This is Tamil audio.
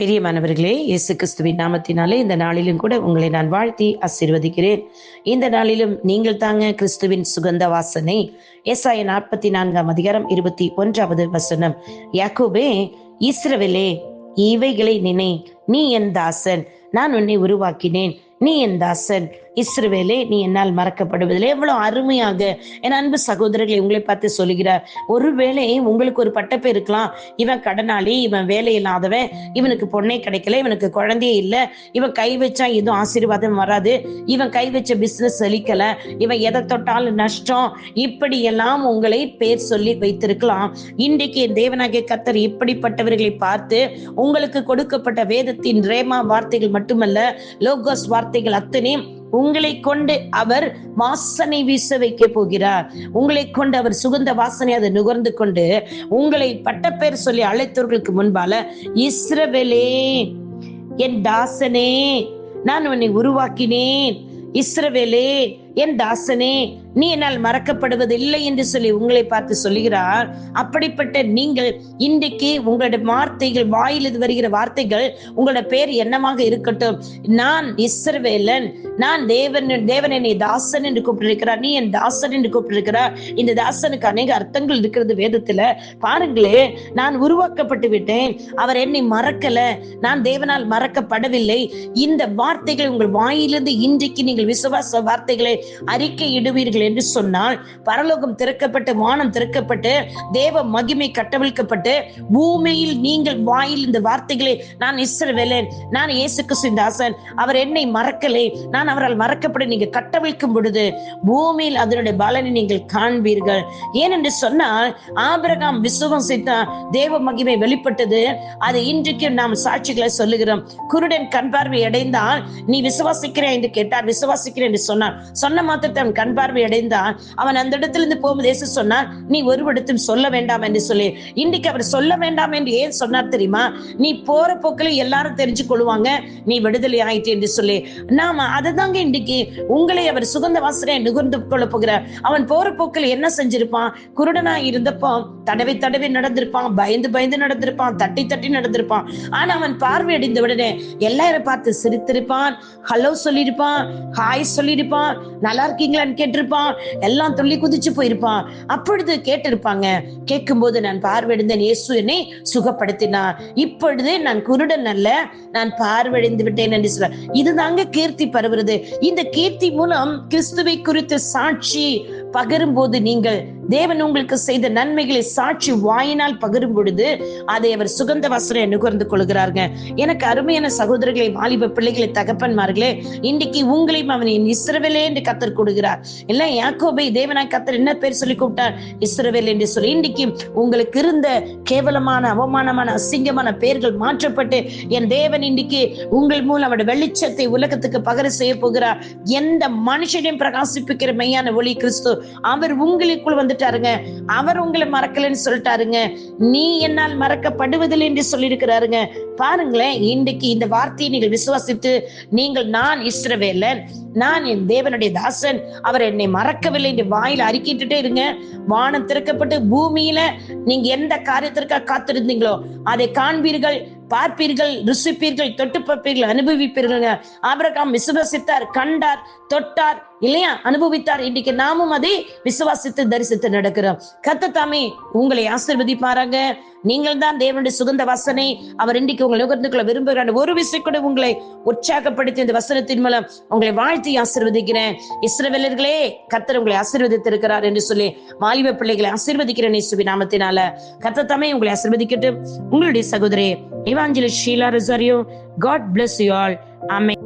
பிரியமானவர்களே இயேசு கிறிஸ்துவின் நாமத்தினாலே இந்த நாளிலும் கூட உங்களை நான் வாழ்த்தி ஆசீர்வதிக்கிறேன். இந்த நாளிலும் நீங்கள் தாங்க கிறிஸ்துவின் சுகந்த வாசனை. ஏசாய நாற்பத்தி நான்காம் அதிகாரம் இருபத்தி ஒன்றாவது வசனம். யாக்கோபே இஸ்ரவேலே இவைகளை நினை. நீ என் தாசன். நான் உன்னை உருவாக்கினேன். நீ என் தாசன். இஸ்ரவேலே நீ என்னால் மறக்கப்படுவதில்லை. எவ்வளவு அருமையாக என் அன்பு சகோதரர்களை உங்களை பார்த்து சொல்லுகிறார். ஒருவேளை உங்களுக்கு ஒரு பட்டப்பே இருக்கலாம். இவன் கடனாளி இவன் வேலை இல்லாதவன் இவனுக்கு பொண்ணே கிடைக்கல இவனுக்கு குழந்தையே இல்லை இவன் கை வச்சா எதுவும் ஆசீர்வாதம் வராது இவன் கை வச்ச பிசினஸ் செழிக்கல இவன் எதை தொட்டாலும் நஷ்டம். இப்படி எல்லாம் உங்களை பேர் சொல்லி வைத்திருக்கலாம். இன்றைக்கு என் தேவனாகிய கத்தர் இப்படிப்பட்டவர்களை பார்த்து உங்களுக்கு கொடுக்கப்பட்ட வேதத்தின் ரேமா வார்த்தைகள் மட்டுமல்ல லோகோஸ் வார்த்தைகள் அத்தனையும் உங்களை கொண்டு அவர் வாசனை வீச வைக்க போகிறார். உங்களை கொண்டு அவர் சுகந்த வாசனை அதை நுகர்ந்து கொண்டு உங்களை பட்டப்பேர் சொல்லி அழைத்தவர்களுக்கு முன்பால இஸ்ரவேலே என் தாசனே நான் உன்னை உருவாக்கினேன். இஸ்ரவேலே என் தாசனே நீ என்னால் மறக்கப்படுவது இல்லை என்று சொல்லி உங்களை பார்த்து சொல்லுகிறார். அப்படிப்பட்ட நீங்கள் இன்றைக்கு உங்களுடைய வார்த்தைகள் வாயிலிருந்து வருகிற வார்த்தைகள் உங்களோட பேர் என்னமாக இருக்கட்டும். நான் இஸ்ரவேலன் நான் தேவன் தேவன் என்னை தாசன் என்று கூப்பிட்டிருக்கிறார். நீ என் தாசன் என்று கூப்பிட்டிருக்கிறார். இந்த தாசனுக்கு அநேக அர்த்தங்கள் இருக்கிறது வேதத்துல. பாருங்களே நான் உருவாக்கப்பட்டு விட்டேன். அவர் என்னை மறக்கல. நான் தேவனால் மறக்கப்படவில்லை. இந்த வார்த்தைகள் உங்கள் வாயிலிருந்து இன்றைக்கு நீங்கள் விசுவாச வார்த்தைகளை அறிக்கை இடுவீர்கள் என்று சொன்னால் பரலோகம் திறக்கப்பட்டு வானம் திறக்கப்பட்டு தேவ மகிமை கட்டவிழ்க்கப்பட்டு பூமியில் நீங்கள் வாயில் இந்த வார்த்தைகளை நான் இஸ்ரவேலன் நான் இயேசு கிறிஸ்துவின் அவர் என்னை மறக்கலை நான் அவரால் மறக்கப்பட நீங்க கட்டவிழ்க்கும் பொழுது பூமியில் அதனுடைய பலனை நீங்கள் காண்பீர்கள். ஏனென்று சொன்னால் ஆபிரகாம் விசுவாசித்தான் தேவ மகிமை வெளிப்பட்டது. அது இன்றைக்கு நாம் சாட்சிகளை சொல்லுகிறோம். குருடன் கண் பார்வை அடைந்தால் நீ விசுவாசிக்கிறேன் என்று கேட்டார். விசுவாசிக்கிறேன் என்று சொன்னார். சொன்ன மாத்திரத்தை அவன் கண் பார்வை அடை அடைந்தான். அவன் அந்த இடத்துல இருந்து போகும்போது இயேசு நீ ஒரு இடத்தும் சொல்ல வேண்டாம் என்று சொல்லி. இன்றைக்கு அவர் சொல்ல வேண்டாம் என்று ஏன் சொன்னார் தெரியுமா? நீ போற போக்கில் எல்லாரும் தெரிஞ்சு கொள்வாங்க நீ விடுதலை ஆயிட்டு என்று சொல்லி. நாம அதுதாங்க இன்றைக்கு உங்களை அவர் சுகந்த வாசனை நுகர்ந்து கொள்ள போகிறார் அவன் போற போக்கில் என்ன செஞ்சிருப்பான்? குருடனா இருந்தப்போ தடவை தடவை நடந்திருப்பான். பயந்து பயந்து நடந்திருப்பான். தட்டி தட்டி நடந்திருப்பான். ஆனா அவன் பார்வை அடைந்த உடனே எல்லாரும் பார்த்து சிரித்திருப்பான். ஹலோ சொல்லியிருப்பான். ஹாய் சொல்லியிருப்பான். நல்லா இருக்கீங்களான்னு கேட்டிருப்பான். எல்லாம் துள்ளி குதிச்சு போயிருப்பான். அப்பொழுது கேட்டிருப்பாங்க கேட்கும்போது நான் பார்வையடைந்தேன் இயேசு என்னை சுகப்படுத்தினார். இப்பொழுது நான் குருடன் அல்ல நான் பார்வையடைந்து விட்டேன் என்று சொல்ல. இதுதாங்க கீர்த்தி பரவுறது. இந்த கீர்த்தி மூலம் கிறிஸ்துவை குறித்த சாட்சி பகரும் போது நீங்கள் தேவன் உங்களுக்கு செய்த நன்மைகளை சாட்சி வாயினால் பகிரும் பொழுது அதை அவர் சுகந்த வசனை நுகர்ந்து கொள்கிறாருங்க. எனக்கு அருமையான சகோதரர்களை வாலிப பிள்ளைகளை தகப்பன்மார்களே இன்னைக்கு உங்களையும் அவன் என் இஸ்ரவேலே என்று கத்தர் கொடுக்கிறார் இல்ல யாக்கோபை தேவனாய் கத்தர் என்ன பேர் சொல்லி கூப்பிட்டார்? இஸ்ரவேல் என்று சொல்லி இன்னைக்கு உங்களுக்கு இருந்த கேவலமான அவமானமான அசிங்கமான பெயர்கள் மாற்றப்பட்டு என் தேவன் இன்னைக்கு உங்கள் மூலம் அவருடைய வெளிச்சத்தை உலகத்துக்கு பகர செய்ய போகிறார். எந்த மனுஷனையும் பிரகாசிப்பிக்கிற மெய்யான ஒளி கிறிஸ்து அவர் உங்களுக்குள் வந்து வந்துட்டாருங்க அவர் உங்களை மறக்கலன்னு சொல்லிட்டாருங்க. நீ என்னால் மறக்கப்படுவதில்லை என்று சொல்லியிருக்கிறாருங்க. பாருங்களேன் இன்றைக்கு இந்த வார்த்தையை நீங்கள் விசுவாசித்து நீங்கள் நான் இஸ்ரவேலன் நான் என் தேவனுடைய தாசன் அவர் என்னை மறக்கவில்லை என்று வாயில அறிக்கிட்டுட்டே இருங்க. வானம் திறக்கப்பட்டு பூமியில நீங்க எந்த காரியத்திற்காக காத்திருந்தீங்களோ அதை காண்பீர்கள் பார்ப்பீர்கள் ருசிப்பீர்கள் தொட்டு பார்ப்பீர்கள் அனுபவிப்பீர்கள் ஆபிரகாம் விசுவாசித்தார் கண்டார் தொட்டார் இல்லையா? அனுபவித்தார். இன்னைக்கு நாமும் அதை விசுவாசித்து தரிசித்து நடக்கிறோம். கத்த தாமே உங்களை ஆசிர்வதிப்பாராங்க. நீங்கள் தான் தேவனுடைய சுகந்த வசனை. அவர் இன்றைக்கு உங்களை நுகர்ந்துக்குள்ள விரும்புகிறார். ஒரு விஷயம் கூட உங்களை உற்சாகப்படுத்தி இந்த வசனத்தின் மூலம் உங்களை வாழ்த்தி ஆசிர்வதிக்கிறேன். இஸ்ரவேலர்களே கத்தர் உங்களை ஆசிர்வதித்திருக்கிறார் என்று சொல்லி வாலிப பிள்ளைகளை ஆசிர்வதிக்கிறேன் இசுபி நாமத்தினால. கத்த தாமே உங்களை ஆசிர்வதிக்கட்டும். உங்களுடைய சகோதரி Evangeline Sheela Rosario God bless you all ஆமே